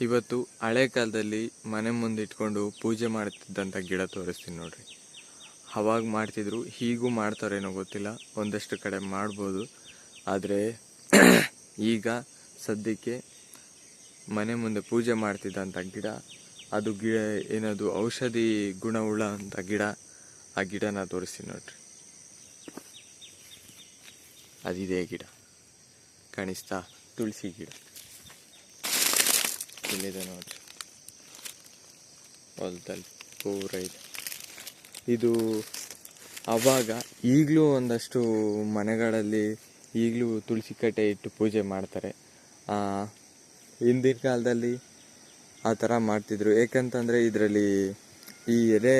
ಇವತ್ತು ಹಳೆ ಕಾಲದಲ್ಲಿ ಮನೆ ಮುಂದೆ ಇಟ್ಕೊಂಡು ಪೂಜೆ ಮಾಡ್ತಿದ್ದಂಥ ಗಿಡ ತೋರಿಸ್ತೀನಿ ನೋಡ್ರಿ. ಅವಾಗ ಮಾಡ್ತಿದ್ರು, ಹೀಗೂ ಮಾಡ್ತಾರೇನೋ ಗೊತ್ತಿಲ್ಲ. ಒಂದಷ್ಟು ಕಡೆ ಮಾಡ್ಬೋದು. ಆದರೆ ಈಗ ಸದ್ಯಕ್ಕೆ ಮನೆ ಮುಂದೆ ಪೂಜೆ ಮಾಡ್ತಿದ್ದಂಥ ಗಿಡ, ಅದು ಗಿಡ ಏನದು, ಔಷಧಿ ಗುಣವುಳ್ಳ ಅಂತ ಗಿಡ, ಆ ಗಿಡನ ತೋರಿಸ್ತೀನಿ ನೋಡ್ರಿ. ಅದಿದೆ ಗಿಡ. ಕಾಣಿಸ್ತಾ, ತುಳಸಿ ಗಿಡ. ಇಲ್ಲಿದೆ ನೋಡ್ರಿ ಹೊಲದಲ್ಲಿ, ಪೂರ ಇದೆ. ಇದು ಆವಾಗ ಈಗಲೂ ಒಂದಷ್ಟು ಮನೆಗಳಲ್ಲಿ ಈಗಲೂ ತುಳಸಿ ಕಟ್ಟೆ ಇಟ್ಟು ಪೂಜೆ ಮಾಡ್ತಾರೆ. ಹಿಂದಿನ ಕಾಲದಲ್ಲಿ ಆ ಥರ ಮಾಡ್ತಿದ್ರು. ಏಕಂತಂದರೆ ಇದರಲ್ಲಿ ಈ ಎಲೆ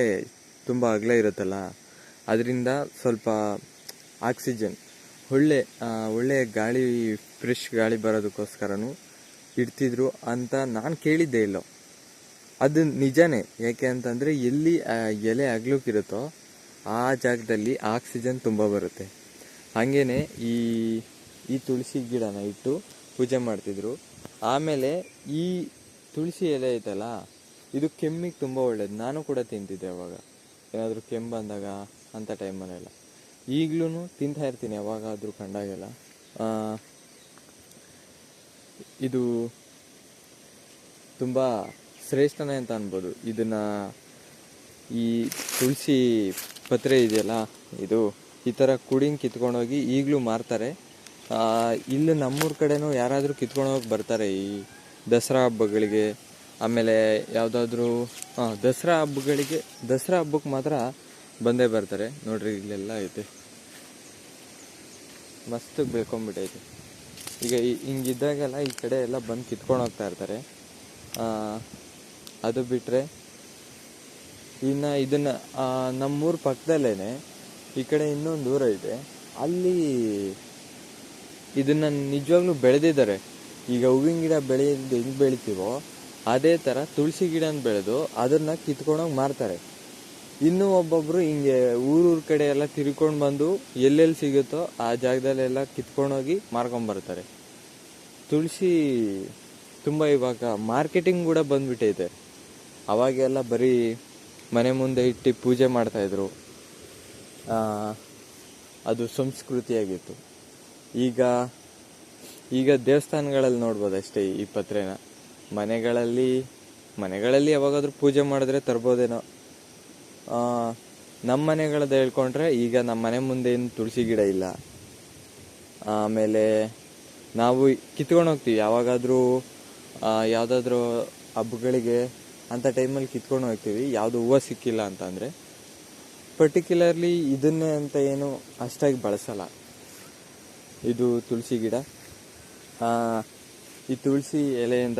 ತುಂಬ ಅಗಲ ಇರುತ್ತಲ್ಲ, ಅದರಿಂದ ಸ್ವಲ್ಪ ಆಕ್ಸಿಜನ್, ಒಳ್ಳೆ ಒಳ್ಳೆಯ ಒಳ್ಳೆ ಗಾಳಿ, ಫ್ರೆಶ್ ಗಾಳಿ ಬರೋದಕ್ಕೋಸ್ಕರನೂ ಇಡ್ತಿದ್ರು ಅಂತ ನಾನು ಕೇಳಿದ್ದೆ ಇಲ್ಲೋ. ಅದು ನಿಜನೇ. ಯಾಕೆ ಅಂತಂದರೆ ಎಲ್ಲಿ ಎಲೆ ಅಗ್ಲಕ್ಕಿರುತ್ತೋ ಆ ಜಾಗದಲ್ಲಿ ಆಕ್ಸಿಜನ್ ತುಂಬ ಬರುತ್ತೆ. ಹಾಗೇ ಈ ಈ ತುಳಸಿ ಗಿಡನ ಇಟ್ಟು ಪೂಜೆ ಮಾಡ್ತಿದ್ರು. ಆಮೇಲೆ ಈ ತುಳಸಿ ಎಲೆ ಐತಲ್ಲ, ಇದು ಕೆಮ್ಮಿಗೆ ತುಂಬ ಒಳ್ಳೇದು. ನಾನು ಕೂಡ ತಿಂತಿದ್ದೆ ಅವಾಗ. ಏನಾದರೂ ಕೆಮ್ಮು ಬಂದಾಗ ಅಂಥ ಟೈಮಲ್ಲೆಲ್ಲ ಈಗಲೂ ತಿಂತಾ ಇರ್ತೀನಿ, ಯಾವಾಗಾದರೂ ಕಂಡಾಗೆಲ್ಲ. ಇದು ತುಂಬ ಶ್ರೇಷ್ಠನೇ ಅಂತ ಅನ್ಬೋದು. ಇದನ್ನು ಈ ತುಳಸಿ ಪತ್ರೆ ಇದೆಯಲ್ಲ, ಇದು ಈ ಥರ ಕುಡಿಂಗ್ ಕಿತ್ಕೊಂಡೋಗಿ ಈಗಲೂ ಮಾರ್ತಾರೆ. ಇಲ್ಲಿ ನಮ್ಮೂರ ಕಡೆನೂ ಯಾರಾದರೂ ಕಿತ್ಕೊಂಡೋಗಿ ಬರ್ತಾರೆ ಈ ದಸರಾ ಹಬ್ಬಗಳಿಗೆ. ಆಮೇಲೆ ಯಾವುದಾದ್ರೂ ದಸರಾ ಹಬ್ಬಗಳಿಗೆ, ದಸರಾ ಹಬ್ಬಕ್ಕೆ ಮಾತ್ರ ಬಂದೇ ಬರ್ತಾರೆ. ನೋಡ್ರಿ ಇಲ್ಲೆಲ್ಲ ಐತೆ. ಮಸ್ತ್ ಬೆಳ್ಕೊಂಬಿಟ್ಟೈತೆ ಈಗ ಹಿಂಗಿದ್ದಾಗೆಲ್ಲ ಈ ಕಡೆ ಎಲ್ಲ ಬಂದು ಕಿತ್ಕೊಂಡು ಹೋಗ್ತಾ ಇರ್ತಾರೆ. ಅದು ಬಿಟ್ಟರೆ ಇನ್ನು ಇದನ್ನು ನಮ್ಮೂರ ಪಕ್ಕದಲ್ಲೇ ಈ ಕಡೆ ಇನ್ನೊಂದು ದೂರ ಇದೆ. ಅಲ್ಲಿ ಇದನ್ನು ನಿಜವಾಗ್ಲೂ ಬೆಳೆದಿದ್ದಾರೆ. ಈಗ ಹೂವಿನ ಗಿಡ ಬೆಳೆಯೋದು ಹೆಂಗೆ ಬೆಳಿತೀವೋ ಅದೇ ಥರ ತುಳಸಿ ಗಿಡನ ಬೆಳೆದು ಅದನ್ನು ಕಿತ್ಕೊಂಡೋಗಿ ಮಾರ್ತಾರೆ. ಇನ್ನೂ ಒಬ್ಬೊಬ್ರು ಹಿಂಗೆ ಊರೂರ್ ಕಡೆ ಎಲ್ಲ ತಿರ್ಕೊಂಡು ಬಂದು ಎಲ್ಲೆಲ್ಲಿ ಸಿಗುತ್ತೋ ಆ ಜಾಗದಲ್ಲೆಲ್ಲ ಕಿತ್ಕೊಂಡೋಗಿ ಮಾರ್ಕೊಂಬರ್ತಾರೆ ತುಳಸಿ ತುಂಬ ಇವಾಗ ಮಾರ್ಕೆಟಿಂಗ್ ಕೂಡ ಬಂದ್ಬಿಟ್ಟೈತೆ. ಅವಾಗೆಲ್ಲ ಬರೀ ಮನೆ ಮುಂದೆ ಇಟ್ಟು ಪೂಜೆ ಮಾಡ್ತಾಯಿದ್ರು ಅದು ಸಂಸ್ಕೃತಿಯಾಗಿತ್ತು. ಈಗ ಈಗ ದೇವಸ್ಥಾನಗಳಲ್ಲಿ ನೋಡ್ಬೋದು ಅಷ್ಟೇ ಈ ಪತ್ರೆನ. ಮನೆಗಳಲ್ಲಿ ಮನೆಗಳಲ್ಲಿ ಯಾವಾಗಾದರೂ ಪೂಜೆ ಮಾಡಿದ್ರೆ ತರ್ಬೋದೇನೋ. ನಮ್ಮ ಮನೆಗಳದ್ದು ಹೇಳ್ಕೊಂಡ್ರೆ ಈಗ ನಮ್ಮ ಮನೆ ಮುಂದೆ ಏನು ತುಳಸಿ ಗಿಡ ಇಲ್ಲ. ಆಮೇಲೆ ನಾವು ಕಿತ್ಕೊಂಡು ಹೋಗ್ತೀವಿ. ಯಾವಾಗಾದರೂ ಯಾವುದಾದ್ರೂ ಹಬ್ಬಗಳಿಗೆ ಅಂಥ ಟೈಮಲ್ಲಿ ಕಿತ್ಕೊಂಡು ಹೋಗ್ತೀವಿ. ಯಾವುದು ಹೂವು ಸಿಕ್ಕಿಲ್ಲ ಅಂತಂದರೆ. ಪರ್ಟಿಕ್ಯುಲರ್ಲಿ ಇದನ್ನೇ ಅಂತ ಏನು ಅಷ್ಟಾಗಿ ಬಳಸಲ್ಲ. ಇದು ತುಳಸಿ ಗಿಡ. ಈ ತುಳಸಿ ಎಲೆಯಿಂದ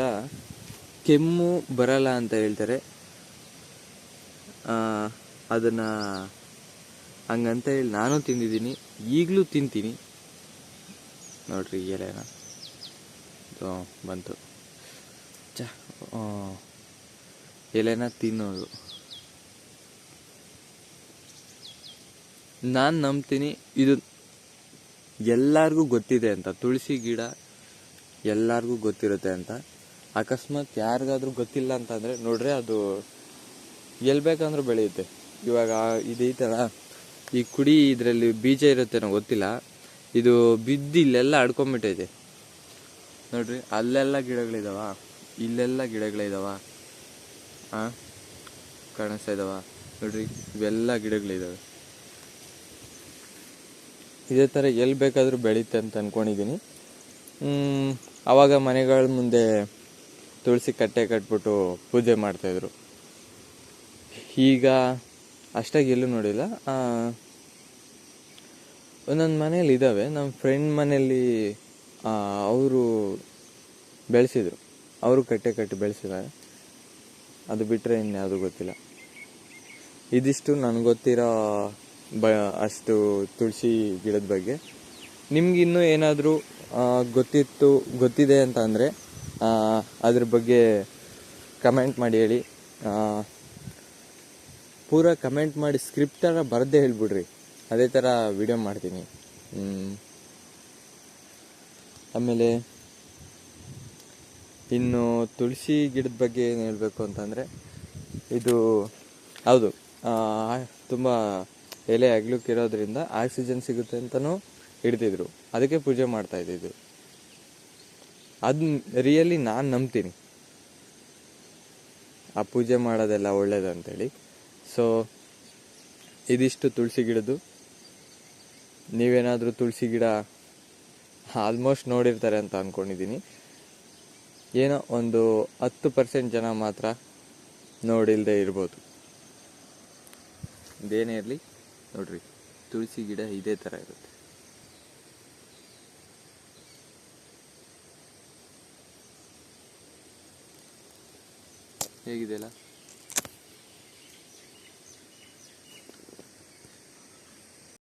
ಕೆಮ್ಮು ಬರಲ್ಲ ಅಂತ ಹೇಳ್ತಾರೆ. ಅದನ್ನ ಹಂಗಂತ ಹೇಳಿ ನಾನು ತಿಂದಿದ್ದೀನಿ, ಈಗಲೂ ತಿಂತೀನಿ. ನೋಡ್ರಿ ಎಲೆನ. ಬಂತು. ಚ ಎಲೆನ ತಿನ್ನೋದು. ನಾನು ನಂಬ್ತೀನಿ, ಇದು ಎಲ್ಲರಿಗೂ ಗೊತ್ತಿದೆ ಅಂತ. ತುಳಸಿ ಗಿಡ ಎಲ್ಲರಿಗೂ ಗೊತ್ತಿರುತ್ತೆ ಅಂತ. ಅಕಸ್ಮಾತ್ ಯಾರಿಗಾದ್ರೂ ಗೊತ್ತಿಲ್ಲ ಅಂತಂದರೆ ನೋಡ್ರಿ ಅದು ಎಲ್ಲಿ ಬೇಕಂದ್ರೂ ಬೆಳೆಯುತ್ತೆ. ಇವಾಗ ಇದೈತಲ್ಲ ಈ ಕುಡಿ ಇದರಲ್ಲಿ ಬೀಜ ಇರುತ್ತೇನೋ ಗೊತ್ತಿಲ್ಲ. ಇದು ಬಿದ್ದು ಇಲ್ಲೆಲ್ಲ ಅಡ್ಕೊಂಬಿಟ್ಟೈತೆ ನೋಡ್ರಿ, ಅಲ್ಲೆಲ್ಲ ಗಿಡಗಳಿದಾವ. ಇಲ್ಲೆಲ್ಲ ಗಿಡಗಳಿದಾವ. ಆ? ಕಾಣಿಸ್ತಾ ಇದಾವ. ನೋಡ್ರಿ, ಇವೆಲ್ಲ ಗಿಡಗಳಿದಾವೆ. ಇದೇ ಥರ ಎಲ್ಲಿ ಬೇಕಾದರೂ ಬೆಳೀತೆ ಅಂತ ಅಂದ್ಕೊಂಡಿದ್ದೀನಿ ಆವಾಗ ಮನೆಗಳ ಮುಂದೆ ತುಳಸಿ ಕಟ್ಟೆ ಕಟ್ಬಿಟ್ಟು ಪೂಜೆ ಮಾಡ್ತಾಯಿದ್ರು ಈಗ ಅಷ್ಟಾಗಿ ಎಲ್ಲೂ ನೋಡಿಲ್ಲ. ಒಂದೊಂದು ಮನೇಲಿ ಇದ್ದಾವೆ. ನಮ್ಮ ಫ್ರೆಂಡ್ ಮನೆಯಲ್ಲಿ ಅವರು ಬೆಳೆಸಿದರು. ಅವರು ಕಟ್ಟೆ ಕಟ್ಟಿ ಬೆಳೆಸಿದ್ದಾರೆ. ಅದು ಬಿಟ್ಟರೆ ಇನ್ಯಾವುದು ಗೊತ್ತಿಲ್ಲ. ಇದಿಷ್ಟು ನನಗೆ ಗೊತ್ತಿರೋ ಬ, ಅಷ್ಟು ತುಳಸಿ ಗಿಡದ ಬಗ್ಗೆ. ನಿಮ್ಗಿನ್ನೂ ಏನಾದರೂ ಗೊತ್ತಿತ್ತು, ಗೊತ್ತಿದೆ ಅಂತ ಅಂದರೆ ಅದ್ರ ಬಗ್ಗೆ ಕಮೆಂಟ್ ಮಾಡಿ ಹೇಳಿ. ಪೂರ ಕಮೆಂಟ್ ಮಾಡಿ ಸ್ಕ್ರಿಪ್ಟ್ ಥರ ಬರದೇ ಹೇಳ್ಬಿಡ್ರಿ. ಅದೇ ಥರ ವಿಡಿಯೋ ಮಾಡ್ತೀನಿ. ಆಮೇಲೆ, ಇನ್ನು ತುಳಸಿ ಗಿಡದ ಬಗ್ಗೆ ಏನು ಹೇಳಬೇಕು ಅಂತಂದರೆ, ಇದು, ಹೌದು ತುಂಬ ಎಲೆ ಅಗ್ಲಕ್ಕಿರೋದ್ರಿಂದ ಆಕ್ಸಿಜನ್ ಸಿಗುತ್ತೆ ಅಂತಲೂ ಹಿಡ್ದಿದ್ರು. ಅದಕ್ಕೆ ಪೂಜೆ ಮಾಡ್ತಾ ಇದ್ದಿದ್ದು. ಅದು ರಿಯಲಿ ನಾನು ನಂಬ್ತೀನಿ. ಆ ಪೂಜೆ ಮಾಡೋದೆಲ್ಲ ಒಳ್ಳೇದಂತೇಳಿ. ಸೊ ಇದಿಷ್ಟು ತುಳಸಿ ಗಿಡದ್ದು. ನೀವೇನಾದರೂ ತುಳಸಿ ಗಿಡ ಆಲ್ಮೋಸ್ಟ್ ನೋಡಿರ್ತಾರೆ ಅಂತ ಅಂದ್ಕೊಂಡಿದ್ದೀನಿ ಏನೋ ಒಂದು ಹತ್ತು ಪರ್ಸೆಂಟ್ ಜನ ಮಾತ್ರ ನೋಡಿಲ್ಲದೆ ಇರ್ಬೋದು. ಇದೇನೇ ಇರಲಿ, ನೋಡ್ರಿ, ತುಳಸಿ ಗಿಡ ಇದೇ ಥರ ಇರುತ್ತೆ. ಹೇಗಿದೆಯಲ್ಲ?